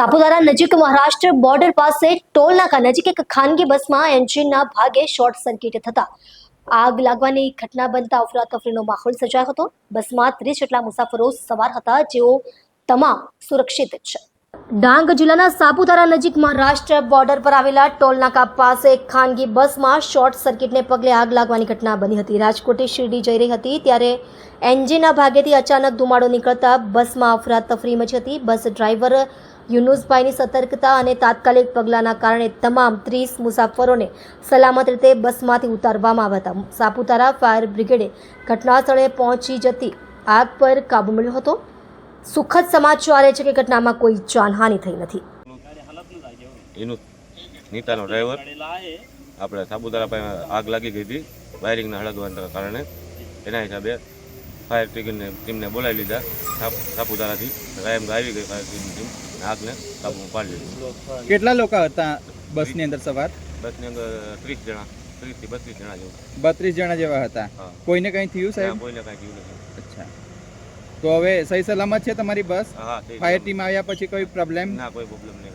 સાપુતારા નજીક મહારાષ્ટ્ર બોર્ડર પાસે ટોલ નાકા નજીક એક ખાનગી બસમાં એન્જિનના ભાગે શોર્ટ સર્કિટ થતા આગ લાગવાની ઘટના બનતા અફરાતફરીનો માહોલ સર્જાયો હતો. બસમાં ત્રીસ જેટલા મુસાફરો સવાર હતા. જેઓ તમામ સુરક્ષિત છે. ડાંગ જિલ્લાના સાપુતારા નજીક મહારાષ્ટ્ર બોર્ડર પર આવેલા ટોલ નાકા પાસે ખાનગી બસમાં શોર્ટ સર્કિટને પગલે આગ લાગવાની ઘટના બની હતી. રાજકોટથી શિરડી જઈ રહી હતી ત્યારે એન્જિનના ભાગેથી અચાનક ધુમાડો નીકળતા બસમાં અફરાતફરી મચી હતી. બસ ડ્રાઈવર યુનુસભાઈની સતર્કતા અને તાત્કાલિક પગલાંના કારણે તમામ ત્રીસ મુસાફરોને સલામત રીતે બસમાંથી ઉતારવામાં આવ્યા હતા. સાપુતારા ફાયર બ્રિગેડે ઘટના સ્થળે પહોંચી જતી આગ પર કાબુ મેળવ્યો હતો. સુખદ સમાચાર છે કે ઘટનામાં કોઈ જાનહાનિ થઈ નથી. એનું નીતાનો ડ્રાઈવર આપણે સાપુતારા પાસે આગ લાગી ગઈ હતી વાયરિંગના હળગવાના કારણે. એના હિસાબે ફાયર બ્રિગેડને ટીમને બોલાવી લીધા સાપ- સાપુતારાથી. રાયમ આવી ગઈ ફાયર બ્રિગેડની ટીમ આગને કાબૂમાં પાડી લીધી. કેટલા લોકો હતા બસની અંદર સવાર? બસની અંદર ત્રીસ જણા ત્રીસથી બત્રીસ જણા જેવું. બત્રીસ જણા જેવા હતા. કોઈને કંઈ થયું સાહેબ? કોઈને કાંઈ થયું નથી. અચ્છા. તો હવે સહી સલામત છે તમારી બસ? હા ફાયર ટીમ આવ્યા પછી કોઈ પ્રોબ્લેમ ના કોઈ પ્રોબ્લેમ નહીં